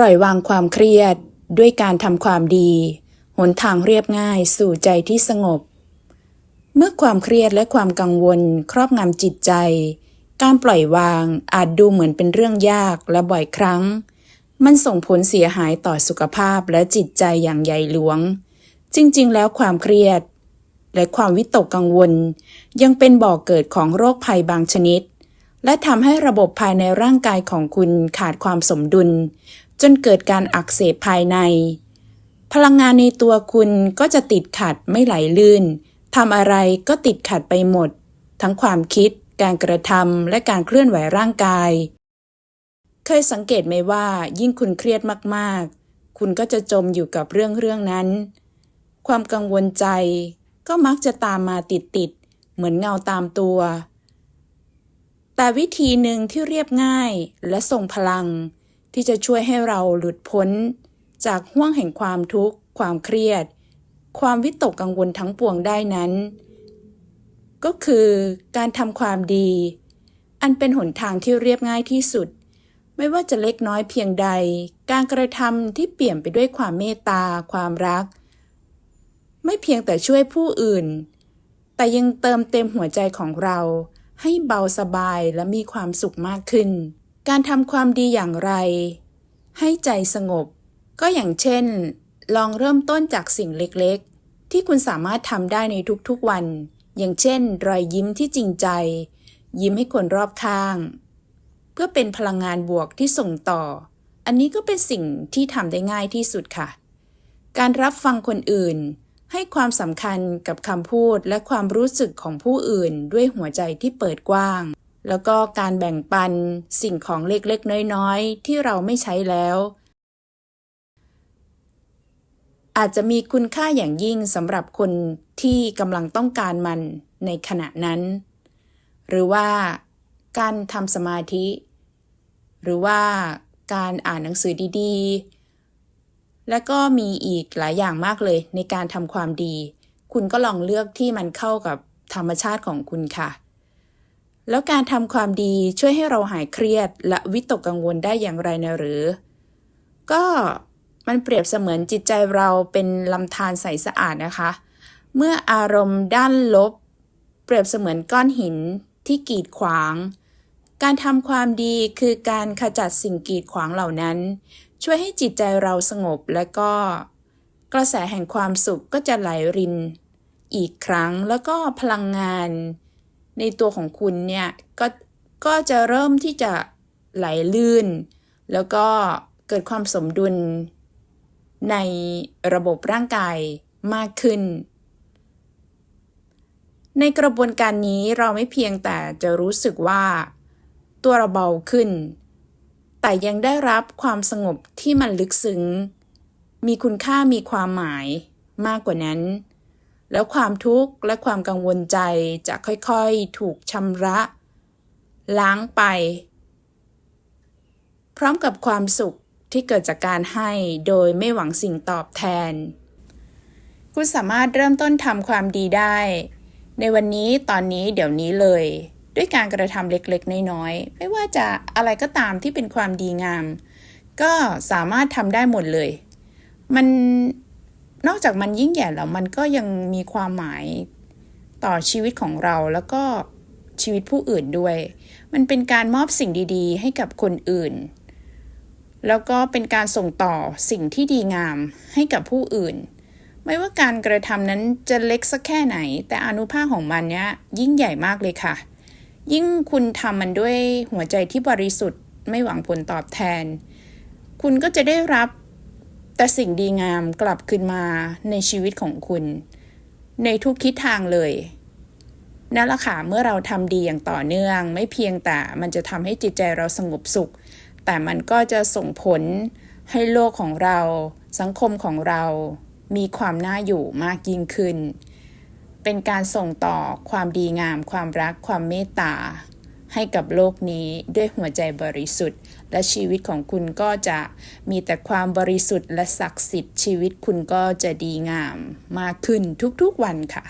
ปล่อยวางความเครียดด้วยการทำความดี หนทางเรียบง่ายสู่ใจที่สงบ เมื่อความเครียดและความกังวล ครอบงำจิตใจ การปล่อยวางอาจดูเหมือนเป็นเรื่องยากและบ่อยครั้ง มันส่งผลเสียหายต่อสุขภาพและจิตใจอย่างใหญ่หลวง จริง ๆ แล้วความเครียด และความวิตกกังวล ยังเป็นบ่อกเกิดของโรคภัยบางชนิดและทำให้ระบบภายในร่างกายของคุณขาดความสมดุล จนเกิดการอักเสบภายใน พลังงานในตัวคุณก็จะติดขัดไม่ไหลลื่นทำอะไรก็ติดขัดไปหมด ทั้งความคิด การกระทำและการเคลื่อนไหวร่างกาย เคยสังเกตไหมว่า ยิ่งคุณเครียดมากๆ คุณก็จะจมอยู่กับเรื่องเรื่องนั้น ความกังวลใจก็มักจะตามมาติดๆ เหมือนเงาตามตัว แต่วิธีหนึ่งที่เรียบง่ายและทรงพลัง ที่จะช่วยให้เราหลุดพ้น จากห่วงแห่งความทุกข์ ความเครียด ความวิตกกังวลทั้งปวงได้นั้น ก็คือการทำความดี อันเป็นหนทางที่เรียบง่ายที่สุด ไม่ว่าจะเล็กน้อยเพียงใด การกระทำที่เปี่ยมไปด้วยความเมตตา ความรัก ไม่เพียงแต่ช่วยผู้อื่น แต่ยังเติมเต็มหัวใจของเราให้เบาสบายและมีความสุขมากขึ้น การทำความดีอย่างไร ให้ใจสงบ ก็อย่างเช่น ลองเริ่มต้นจากสิ่งเล็กๆ ที่คุณสามารถทำได้ในทุกๆวัน อย่างเช่น รอยยิ้มที่จริงใจ ยิ้มให้คนรอบข้าง เพื่อเป็นพลังงานบวกที่ส่งต่อ อันนี้ก็เป็นสิ่งที่ทำได้ง่ายที่สุดค่ะ การรับฟังคนอื่น ให้ความสำคัญกับคำพูดและความรู้สึกของผู้อื่นด้วยหัวใจที่เปิดกว้าง แล้วก็การแบ่งปันสิ่งของเล็กๆ น้อยๆ ที่เราไม่ใช้แล้ว อาจจะมีคุณค่าอย่างยิ่งสำหรับคนที่กำลังต้องการมันในขณะนั้น หรือว่าการทำสมาธิ หรือว่าการอ่านหนังสือดีๆ และก็มีอีกหลายอย่างมากเลยในการทำความดี คุณก็ลองเลือกที่มันเข้ากับธรรมชาติของคุณค่ะ แล้วการทำความดีช่วยให้เราหายเครียด และวิตกกังวลได้อย่างไรนะหรือ ก็มันเปรียบเสมือนจิตใจเราเป็นลำธารใสสะอาดนะคะ เมื่ออารมณ์ด้านลบ เปรียบเสมือนก้อนหินที่กีดขวาง การทำความดีคือการขจัดสิ่งกีดขวางเหล่านั้น ช่วยให้จิตใจเราสงบและก็ กระแสแห่งความสุขก็จะไหลริน อีกครั้งแล้วก็พลังงาน ในตัวของคุณเนี่ยก็ก็จะเริ่มที่จะไหลลื่น แล้วก็เกิดความสมดุลในระบบร่างกายมากขึ้น ในกระบวนการนี้เราไม่เพียงแต่จะรู้สึกว่า ตัวเราเบาขึ้น แต่ยังได้รับความสงบที่มันลึกซึ้ง มีคุณค่ามีความหมายมากกว่านั้น แล้วความทุกข์และความกังวลใจจะค่อยๆ ถูกชำระ ล้างไป พร้อมกับความสุขที่เกิดจากการให้โดยไม่หวังสิ่งตอบแทน คุณสามารถเริ่มต้นทำความดีได้ ในวันนี้ตอนนี้เดี๋ยวนี้เลย ด้วยการกระทำเล็กๆ น้อยๆ ไม่ว่าจะอะไรก็ตามที่เป็นความดีงาม ก็สามารถทำได้หมดเลย มัน นอกจากมันยิ่งใหญ่แล้วมันก็ยังมีความหมายต่อชีวิตของเราแล้วก็ชีวิตผู้อื่นด้วย มันเป็นการมอบสิ่งดี ๆ ให้กับคนอื่น แล้วก็เป็นการส่งต่อสิ่งที่ดีงามให้กับผู้อื่น ไม่ว่าการกระทำนั้นจะเล็กสักแค่ไหน แต่อนุภาคของมันเนี้ยยิ่งใหญ่มากเลยค่ะ ยิ่งคุณทำมันด้วยหัวใจที่บริสุทธิ์ ไม่หวังผลตอบแทน คุณก็จะได้รับ แต่สิ่งดีงามกลับคืนมาในชีวิตของคุณ ในทุกทิศทางเลยนั่นแหละค่ะเมื่อเราทำดีอย่างต่อเนื่อง ไม่เพียงแต่มันจะทำให้จิตใจเราสงบสุข แต่มันก็จะส่งผลให้โลกของเรา สังคมของเรา มีความน่าอยู่มากยิ่งขึ้น เป็นการส่งต่อความดีงาม ความรัก ความเมตตา ให้กับโลกนี้ด้วยหัวใจบริสุทธิ์ และชีวิตของคุณก็จะมีแต่ความบริสุทธิ์และศักดิ์สิทธิ์ชีวิตคุณก็จะดีงามมากขึ้นทุกๆวันค่ะ